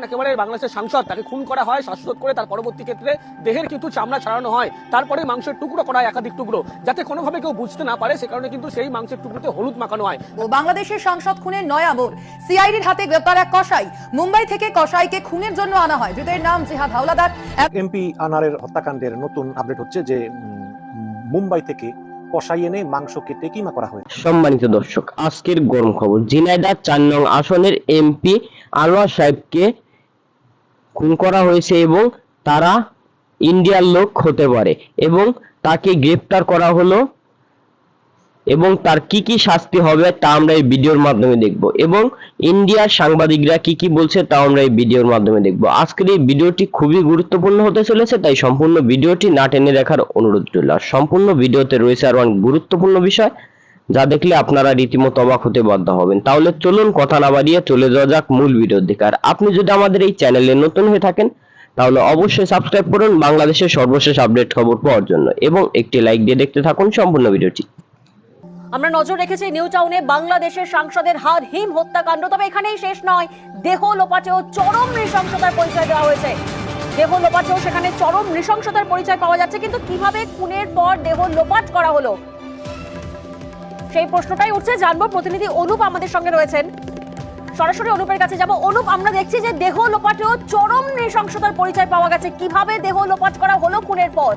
যখন একেবারে বাংলাদেশের সাংসদ তাকে খুন করা হয় শ্বাসরোধ করে তার পরবর্তী ক্ষেত্রে দেহের কিন্তু চামড়া ছাড়ানো হয় তারপরে মাংসের টুকরো করা হয় একাধিক টুকরো যাতে কোনোভাবে কেউ বুঝতে না পারে সে কারণে কিন্তু সেই মাংসের টুকরোতে হলুদ মাখানো হয়। ও বাংলাদেশের সাংসদ খুনের নয়া মোড় সিআইডির হাতে গ্রেপ্তার এক কসাই মুম্বাই থেকে কসাইকে খুনের জন্য আনা হয়। ধৃতের নাম জিহাদ হাওলাদার। এমপি আনারের হত্যাকাণ্ডের নতুন আপডেট হচ্ছে যে মুম্বাই থেকে কষাই এনে মাংস কেটে কিমা করা হয়েছে। সম্মানিত দর্শক আজকের গরম খবর ঝিনাইদহ চার নং আসনের এমপি আনোয়ার সাহেবকে খুন করা হয়েছে এবং তারা ইন্ডিয়ার লোক হতে পারে এবং তাকে গ্রেপ্তার করা হলো এবং তার কি কি শাস্তি হবে তা আমরা এই ভিডিওর মাধ্যমে দেখব এবং ইন্ডিয়ার সাংবাদিকরা কি কি বলছে তা আমরা এই ভিডিওর মাধ্যমে দেখব। আজকের এই ভিডিওটি খুবই গুরুত্বপূর্ণ হতে চলেছে, তাই সম্পূর্ণ ভিডিওটি না টেনে দেখার অনুরোধ রইল। সম্পূর্ণ ভিডিওতে রয়েছে আরও অনেক গুরুত্বপূর্ণ বিষয়। যা দেখলে আপনারা রীতিমতো অবাক হতে বাধ্য হবেন। তাহলে চলুন কথা না বাড়িয়ে চলে যাওয়া যাক মূল ভিডিওর দিকে। আর আপনি যদি আমাদের এই চ্যানেলে নতুন হয়ে থাকেন, তাহলে অবশ্যই সাবস্ক্রাইব করুন বাংলাদেশের সর্বশেষ আপডেট খবর পাওয়ার জন্য এবং একটি লাইক দিয়ে দেখতে থাকুন সম্পূর্ণ ভিডিওটি। আমরা নজর রেখেছি নিউ টাউনে বাংলাদেশের সাংসদের হার হিম হত্যাকাণ্ড, তবে এখানেই শেষ নয়। দেহ লোপাটেও চরম নৃশংসতার পরিচয় দেওয়া হয়েছে। দেহ লোপাটেও সেখানে চরম নৃশংসতার পরিচয় পাওয়া যাচ্ছে, কিন্তু কীভাবে খুনের পর দেহ লোপাট করা হলো? সেই প্রশ্নটাই উঠছে, জানব প্রতিনিধি অনুপ আমাদের সঙ্গে রয়েছেন। সরাসরি অনুপের কাছে যাব। অনুপ, আমরা দেখছি যে দেহ লোপাটেও চরম নৃশংসতার পরিচয় পাওয়া গেছে। কীভাবে দেহ লোপাট করা হলো, খুনের পর?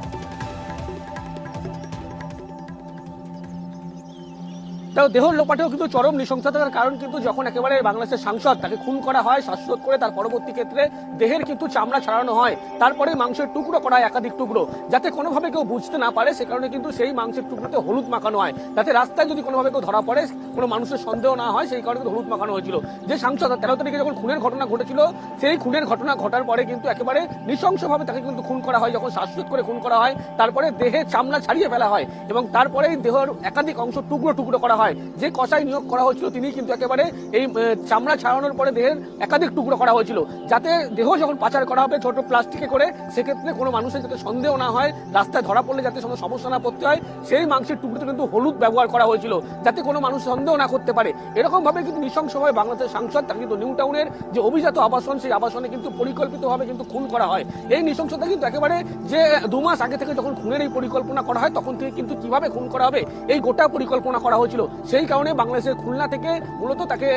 তাও দেহ লোপাটেও কিন্তু চরম নৃশংসতার কারণ কিন্তু যখন একেবারে বাংলাদেশের সাংসদ তাকে খুন করা হয়, শ্বাসরোধ করে তার পরবর্তী ক্ষেত্রে দেহের কিন্তু চামড়া ছাড়ানো হয়, তারপরে মাংসের টুকরো করা হয় একাধিক টুকরো, যাতে কোনোভাবে কেউ বুঝতে না পারে সে কারণে কিন্তু সেই মাংসের টুকরোতে হলুদ মাখানো হয়। যাতে রাস্তায় যদি কোনোভাবে কেউ ধরা পড়ে, কোনো মানুষের সন্দেহ না হয়, সেই কারণে হলুদ মাখানো হয়েছিল। যে সাংসদ তেরো তারিখে যখন খুনের ঘটনা ঘটেছিল, সেই খুনের ঘটনা ঘটার পরে কিন্তু একেবারে নৃশংসভাবে তাকে কিন্তু খুন করা হয়, যখন শ্বাসরোধ করে খুন করা হয়, তারপরে দেহে চামড়া ছাড়িয়ে ফেলা হয় এবং তারপরে দেহের একাধিক অংশ টুকরো টুকরো করা হয়। যে কষাই নিয়োগ করা হয়েছিল তিনি কিন্তু একেবারে এই চামড়া ছাড়ানোর পরে দেহের একাধিক টুকরো করা হয়েছিল। যাতে দেহ যখন পাচার করা হবে ছোট প্লাস্টিকে করে, সেক্ষেত্রে কোনো মানুষের যাতে সন্দেহ না হয়, রাস্তায় ধরা পড়লে যাতে কোনো সমস্যা না পড়তে হয়, সেই মাংসের টুকরোতে কিন্তু হলুদ ব্যবহার করা হয়েছিল, যাতে কোনো মানুষ সন্দেহ না করতে পারে। এরকমভাবে কিন্তু নৃশংসভাবে বাংলাদেশের সাংসদ তাকে কিন্তু নিউ টাউনের যে অভিজাত আবাসন, সেই আবাসনে কিন্তু পরিকল্পিতভাবে কিন্তু খুন করা হয়। এই নৃশংসতা কিন্তু একেবারে যে দু মাস আগে থেকে যখন খুনের এই পরিকল্পনা করা হয়, তখন থেকে কিন্তু কীভাবে খুন করা হবে, এই গোটা পরিকল্পনা করা হয়েছিল। সেই কারণে বাংলাদেশের খুলনা থেকে মূলত তাকে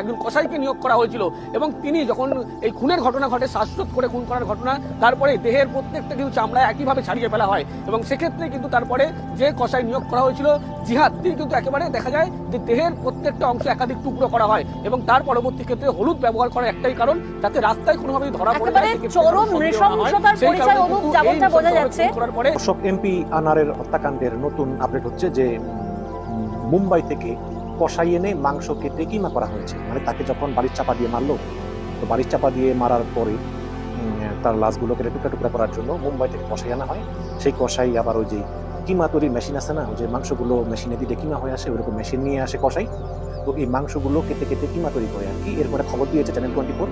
একজন কসাইকে নিয়োগ করা হয়েছিল। এবং তিনি যখন এই খুনের ঘটনা ঘটে শ্বাসরোধ করে খুন করার ঘটনা তারপরে দেহের প্রত্যেকটা কিন্তু চামড়া একইভাবে ছাড়িয়ে ফেলা হয়। এবং সেক্ষেত্রে কিন্তু তারপরে যে কসাই নিয়োগ করা হয়েছিল জিহাদ তিনি কিন্তু একেবারে দেখা যায় যে দেহের প্রত্যেকটা অংশ একাধিক টুকরো করা হয়। এবং তার পরবর্তী ক্ষেত্রে হলুদ ব্যবহার করার একটাই কারণ যাতে রাস্তায় কোনোভাবে ধরা পড়ে যায়, একেবারে চরম না। নৃশংসতার পরিচয় অনুপ যেমনটা বোঝা যাচ্ছে। করার পরে দর্শক এমপি আনারের হত্যাকাণ্ডের নতুন আপডেট হচ্ছে যে মুম্বাই থেকে কষাই এনে মাংস কেটে কিমা করা হয়েছে। মানে তাকে যখন বাড়ির চাপা দিয়ে মারলো, তো বাড়ির চাপা দিয়ে মারার পরে তার লাশগুলোকে টুকরা টুকরা করার জন্য মুম্বাই থেকে কষাই আনা হয়। সেই কষাই আবার ওই যে কিমা তৈরির মেশিন আছে না যে মাংসগুলো মেশিনে দিলে কিমা হয়ে আসে, ওইরকম মেশিন নিয়ে আসে কষাই তো এই মাংসগুলো কেটে কেটে কিমা তৈরি করে আর কি। এরপরে খবর দিয়েছে চ্যানেল টোয়েন্টি ফোর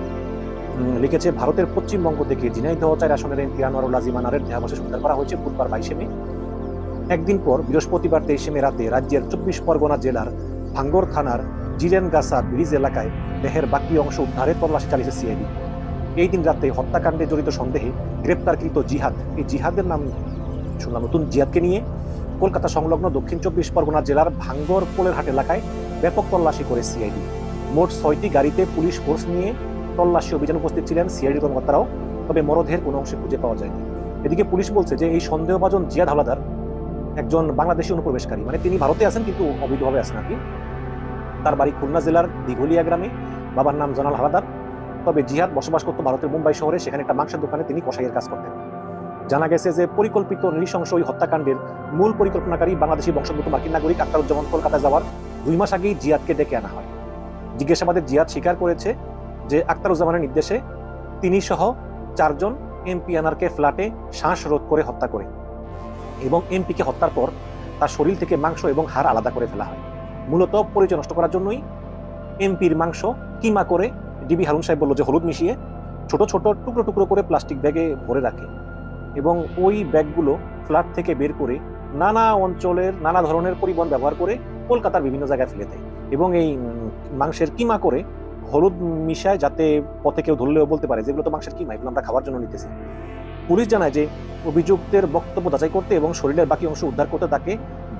লিখেছে, ভারতের পশ্চিমবঙ্গ থেকে ঝিনাইদহ চার আসনের এমপি আনোয়ারুল আজিম আনারের দেহাবশেষ উদ্ধার করা হয়েছে বুধবার বাইশে মে। একদিন পর বৃহস্পতিবার তেইশে মে রাতে রাজ্যের চব্বিশ পরগনা জেলার ভাঙ্গর থানার জিরেনগাসা ব্রিজ এলাকায় দেহের বাকি অংশ উদ্ধারে তল্লাশি চালিয়েছে সিআইডি। এই দিন রাতে হত্যাকাণ্ডে জড়িত সন্দেহে গ্রেপ্তারকৃত জিহাদ। এই জিহাদের নাম শুনলাম, নতুন জিহাদকে নিয়ে কলকাতা সংলগ্ন দক্ষিণ চব্বিশ পরগনা জেলার ভাঙ্গর পোলেরহাট এলাকায় ব্যাপক তল্লাশি করে সিআইডি। মোট ছয়টি গাড়িতে পুলিশ ফোর্স নিয়ে তল্লাশি অভিযান উপস্থিত ছিলেন সিআইডি কর্মকর্তারাও, তবে মরদেহের কোনো অংশে খুঁজে পাওয়া যায়নি। এদিকে পুলিশ বলছে যে, এই সন্দেহভাজন জিয়াদ হাওলাদার একজন বাংলাদেশি অনুপ্রবেশকারী। মানে তিনি ভারতে আছেন, কিন্তু অবৈধভাবে আছেন আর কি। তার বাড়ি খুলনা জেলার দিঘলিয়া গ্রামে। বাবার নাম জনাল হালাদার তবে জিহাদ বসবাস করতো ভারতের মুম্বাই শহরে, সেখানে একটা মাংসের দোকানে তিনি কসাইয়ের কাজ করতেন। জানা গেছে যে, পরিকল্পিত নৃশংস ওই হত্যাকাণ্ডের মূল পরিকল্পনাকারী বাংলাদেশি বংশোদ্ভূত মার্কিন নাগরিক আক্তারুজ্জামান কলকাতায় যাওয়ার দুই মাস আগেই জিয়াদকে ডেকে আনা হয়। জিজ্ঞাসাবাদে জিয়াদ স্বীকার করেছে যে, আক্তারুজ্জামানের নির্দেশে তিনি সহ চারজন এমপি আনারকে ফ্ল্যাটে শ্বাসরোধ করে হত্যা করে। এবং এমপিকে হত্যার পর তার শরীর থেকে মাংস এবং হাড় আলাদা করে ফেলা হয়। মূলত পরিচয় নষ্ট করার জন্যই এমপির মাংস কিমা করে ডিবি হারুন সাহেব বলল যে হলুদ মিশিয়ে ছোট ছোট টুকরো টুকরো করে প্লাস্টিক ব্যাগে ভরে রাখে এবং ওই ব্যাগগুলো ফ্ল্যাট থেকে বের করে নানা অঞ্চলের, নানা ধরনের পরিবহন ব্যবহার করে কলকাতার বিভিন্ন জায়গায় ফেলে দেয় এবং এই মাংসের কিমা করে হলুদ মিশায় যাতে পথে কেউ ধরলেও বলতে পারে যেগুলো তো মাংসের কিমা, এগুলো আমরা খাওয়ার জন্য নিতেছি। পুলিশ জানায় যে অভিযুক্তের বক্তব্য যাচাই করতে এবং শরীরের বাকি অংশ উদ্ধার করতে তাকে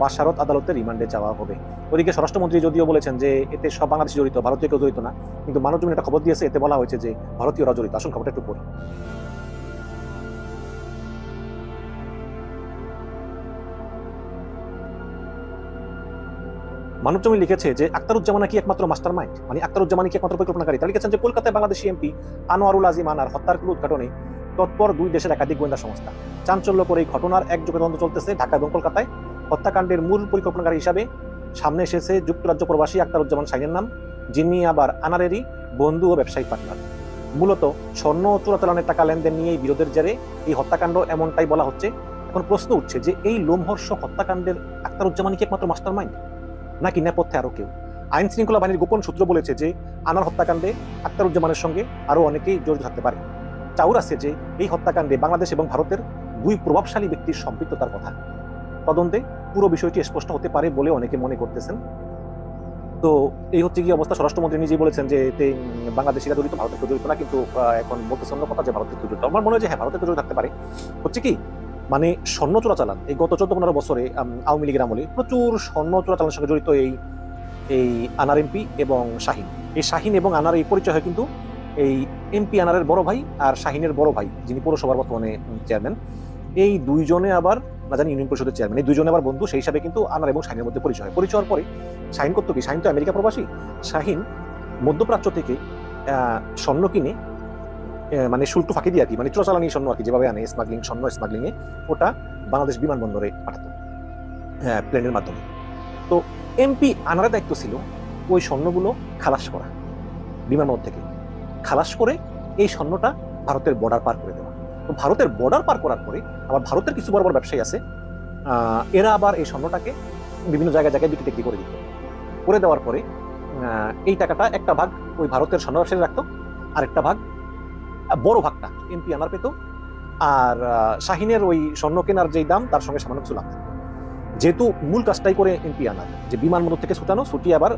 বাসারত আদালতে রিমান্ডে যাওয়া হবে। ওদিকে স্বরাষ্ট্রমন্ত্রী যদিও বলেছেন যে, এতে সব বাংলাদেশ জড়িত, ভারতীয় কেউ জড়িত না, কিন্তু মানব জমিন একটা খবর দিয়েছে, এতে বলা হয়েছে যে ভারতীয়রা জড়িত। আসল খবরটা একটু পড়ি। মানবজমি লিখেছে যে আক্তারুজ্জামান কি একমাত্র মাস্টার মাইন্ড মানে আক্তারুজ্জামান কি একমাত্র পরিকল্পনাকারী? তারা লিখেছেন যে, কলকাতায় বাংলাদেশি এমপি আনোয়ারুল আজিম আনার হত্যার উদ্ঘাটনে তৎপর দুই দেশের একাধিক গোয়েন্দা সংস্থা। চাঞ্চল্যকর এই ঘটনার একযোগে তদন্ত চলতেছে ঢাকা এবং কলকাতায়। হত্যাকাণ্ডের মূল পরিকল্পনাকারী হিসাবে সামনে এসেছে যুক্তরাজ্য প্রবাসী আক্তারুজ্জামান সাইনের নাম, যিনি আবার আনারেরই বন্ধু ও ব্যবসায়িক পার্টনার। মূলত স্বর্ণ চোরাচালানের টাকা লেনদেন নিয়ে এই বিরোধের জেরে এই হত্যাকাণ্ড এমনটাই বলা হচ্ছে। এখন প্রশ্ন উঠছে যে এই লোমহর্ষক হত্যাকাণ্ডের আক্তারুজ্জামানই কি একমাত্র মাস্টার মাইন্ড নাকি নেপথ্যে আরও কেউ? আইন শৃঙ্খলা বাহিনীর গোপন সূত্র বলেছে যে আনার হত্যাকাণ্ডে আক্তারুজ্জামানের সঙ্গে আরও অনেকেই জড়িত থাকতে পারে। চাউর আছে যে এই হত্যাকাণ্ডে বাংলাদেশ এবং ভারতের দুই প্রভাবশালী ব্যক্তির সম্পৃক্ততার কথা। তদন্তে পুরো বিষয়টি স্পষ্ট হতে পারে বলে অনেকে মনে করতেছেন। তো এই হচ্ছে কি অবস্থা। স্বরাষ্ট্রমন্ত্রী নিজেই বলেছেন যে এতে বাংলাদেশিরা জড়িত ভারতের কেউ জড়িত না, কিন্তু এখন বলতেছে অন্য কথা যে ভারতের কেউ জড়িত। আমার মনে হয় যে হ্যাঁ ভারতের জড়িত থাকতে পারে। হচ্ছে কি মানে স্বর্ণ চোরাচালান, এই গত চোদ্দ পনেরো বছরে আওয়ামী লীগের আমলে প্রচুর স্বর্ণ চোরাচালানের সঙ্গে জড়িত এই এই আনার এমপি এবং শাহিন। এই শাহিন এবং আনার এই পরিচয় হয় কিন্তু এই এমপি আনারের বড় ভাই আর শাহিনের বড় ভাই, যিনি পৌরসভার বর্তমানে চেয়ারম্যান এই দুইজনে আবার, না জানি ইউনিয়ন পরিষদের চেয়ারম্যান এই দুইজনে আবার বন্ধু, সেই হিসাবে কিন্তু আনার এবং শাহিনের মধ্যে পরিচয় হয়। পরিচয় হওয়ার পরে শাহিন করতো কি? শাহিন তো আমেরিকা প্রবাসী। শাহিন মধ্যপ্রাচ্য থেকে স্বর্ণ কিনে মানে শুল্ক ফাঁকি দিয়ে আর কি মানে চোরাচালানি স্বর্ণ আর কি, যেভাবে আনে স্মাগলিং স্বর্ণ স্মাগলিং এ, ওটা বাংলাদেশ বিমানবন্দরে পাঠাতো প্লেনের মাধ্যমে। তো এমপি আনারের দায়িত্ব ছিল ওই স্বর্ণগুলো খালাস করা, বিমানবন্দর থেকে। খালাস করে এই স্বর্ণটা ভারতের বর্ডার পার করে দেওয়া। তো ভারতের বর্ডার পার করার পরে আবার ভারতের কিছু বড় বড় ব্যবসায়ী আছে এরা আবার এই স্বর্ণটাকে বিভিন্ন জায়গায় জায়গায় বিক্রি করে দিত। করে দেওয়ার পরে এই টাকাটা একটা ভাগ ওই ভারতের স্বর্ণ ব্যবসায়ী রাখতো আর একটা ভাগ বড় ভাগটা এমপি আনার পেত, আর শাহিনের ওই স্বর্ণ কেনার যেই দাম, তার সঙ্গে সামান্য কিছু লাভ যেহেতু মূল কাজটাই করে এমপি আনার যে বিমানবন্দর থেকে ছুটানো, ছুটিয়ে আবার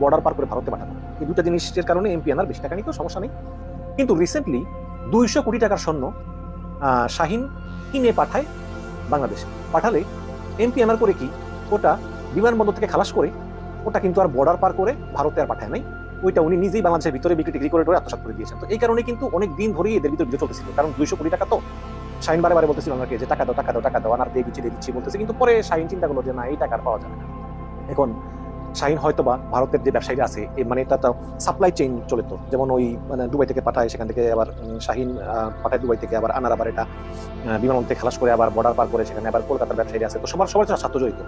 বর্ডার পার করে ভারতে পাঠানো। এই দুটা জিনিসের কারণে এমপি আনার বেশি টাকা নিত সমস্যা নেই। কিন্তু রিসেন্টলি দুইশো কোটি টাকার আহ, শাহিন কিনে পাঠায় বাংলাদেশে। পাঠালে এমপি আনার করে কি? ওটা বিমানবন্দর থেকে খালাস করে ওটা কিন্তু আর বর্ডার পার করে ভারতে আর পাঠায় নাই। ওইটা উনি নিজেই বাংলাদেশের ভিতরে বিক্রি টিক্রি করে টোরে আত্মসাৎ করে দিয়েছেন। তো এই কারণে কিন্তু অনেক দিন ধরেই এদের ভিতরে বিরোধ চলতেছিল। কারণ দুইশো কোটি টাকা তো শাহিন বারে বারে বলতেছিল ওনাকে যে টাকা দাও টাকা দাও টাকা দাও আনার দিয়ে দিচ্ছি দিয়ে দিচ্ছি বলতেছে। কিন্তু পরে শাহিন চিন্তা করল যে না এই টাকা পাওয়া যাবে না। এখন শাহিন হয়তো বা ভারতের যে ব্যবসায়ীরা আছে মানে এটা তো সাপ্লাই চেইন চলে তো। যেমন ওই মানে দুবাই থেকে পাঠায়, সেখান থেকে আবার শাহিন পাঠায় দুবাই থেকে আবার আনার আবার এটা বিমানবন্দর থেকে খালাস করে আবার বর্ডার পার করে সেখানে আবার কলকাতার ব্যবসায়ী আছে। তো সবার সবার স্বার্থ জড়িত।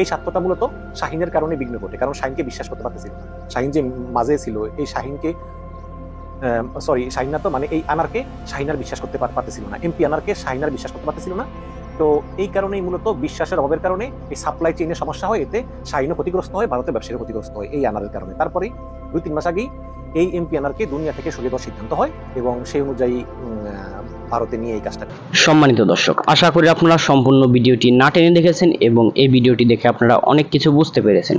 এই স্বার্থটা মূলত শাহিনের কারণে বিঘ্ন ঘটে, কারণ শাহিনকে বিশ্বাস করতে পারতেছিল শাহিন যে মাঝে ছিল, এই শাহিনকে সরি শাহিনার তো মানে এই আনারকে শাহিনার বিশ্বাস করতে পার- পারতেছিল না। এমপি আনারকে শাহিনার বিশ্বাস করতে পারতেছিল না। তো এই কারণেই মূলত বিশ্বাসের অভাবের কারণে এই সাপ্লাই চেইনের সমস্যা হয়, এতে শাহিনও ক্ষতিগ্রস্ত হয়, ভারতের ব্যবসায়ীর ক্ষতিগ্রস্ত হয় এই আনারের কারণে। তারপরে দুই, তিন মাস আগেই এই এমপি আনারকে দুনিয়া থেকে সরিয়ে দেওয়ার সিদ্ধান্ত হয় এবং সেই অনুযায়ী ভারতে নিয়ে এই কাজটা সম্মানিত দর্শক, আশা করি আপনারা সম্পূর্ণ ভিডিওটি না টেনে দেখেছেন এবং এই ভিডিওটি দেখে আপনারা অনেক কিছু বুঝতে পেরেছেন।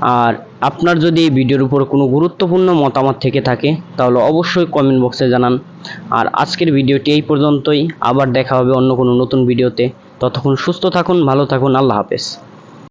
আর আপনার যদি এই ভিডিওর উপর কোনো গুরুত্বপূর্ণ মতামত থেকে থাকে, তাহলে অবশ্যই কমেন্ট বক্সে জানান। আর আজকের ভিডিওটি এই পর্যন্তই। আবার দেখা হবে অন্য কোনো নতুন ভিডিওতে। ততক্ষণ সুস্থ থাকুন, ভালো থাকুন, আল্লাহ হাফেজ।